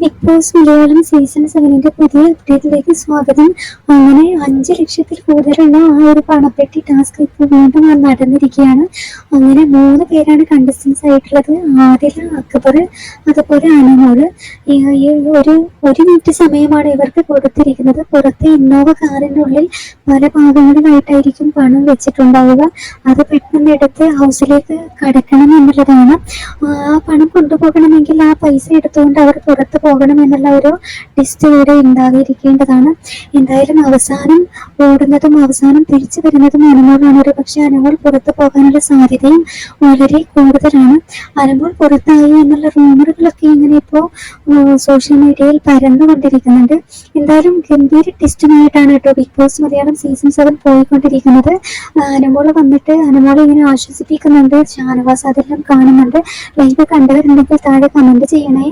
Malayalam season സെവനിന്റെ പുതിയ അപ്ഡേറ്റിലേക്ക് സ്വാഗതം. അങ്ങനെ അഞ്ച് ലക്ഷത്തിൽ കൂടുതലുള്ള ആ ഒരു പണപ്പെട്ടി ടാസ്ക് ഇപ്പോൾ വീണ്ടും നടന്നിരിക്കുകയാണ്. അങ്ങനെ മൂന്ന് പേരാണ് കണ്ടസ്റ്റൻസ് ആയിട്ടുള്ളത്. ആദില അക്ബർ അതുപോലെ അനമോൾ. ഒരു ഒരു മിനിറ്റ് സമയമാണ് ഇവർക്ക് കൊടുത്തിരിക്കുന്നത്. പുറത്തെ ഇന്നോവ കാറിനുള്ളിൽ പല ഭാഗങ്ങളിലായിട്ടായിരിക്കും പണം വെച്ചിട്ടുണ്ടാവുക. അത് പെട്ടെന്ന് എടുത്ത് ഹൗസിലേക്ക് കടക്കണം എന്നുള്ളതാണ്. ആ പണം കൊണ്ടുപോകണമെങ്കിൽ ആ പൈസ എടുത്തുകൊണ്ട് അവർ പുറത്തു പോകണം എന്നുള്ള ഒരു ലിസ്റ്റ് ഇവിടെ ഉണ്ടാകാതിരിക്കേണ്ടതാണ് എന്തായാലും അവസാനം ഓടുന്നതും അവസാനം തിരിച്ചു വരുന്നതും അനുമോളാണ് ഒരു പക്ഷേ അനുമോൾ പുറത്തു പോകാനുള്ള സാധ്യതയും വളരെ കൂടുതലാണ്. അനുമോൾ പുറത്തായി എന്നുള്ള റൂമറുകളൊക്കെ ഇങ്ങനെ ഇപ്പോൾ സോഷ്യൽ മീഡിയയിൽ പരന്നുകൊണ്ടിരിക്കുന്നുണ്ട് എന്തായാലും ഗംഭീര ടെസ്റ്റുമായിട്ടാണ് കേട്ടോ Bigg Boss Malayalam season seven പോയിക്കൊണ്ടിരിക്കുന്നത്. അനുമോൾ വന്നിട്ട് അനുമോളെ ഇങ്ങനെ ആശ്വസിപ്പിക്കുന്നുണ്ട്. ഷാനവാസ് അതെല്ലാം കാണുന്നുണ്ട്. ലൈവ് കണ്ടവരുണ്ടെങ്കിൽ താഴെ കമന്റ് ചെയ്യണേ.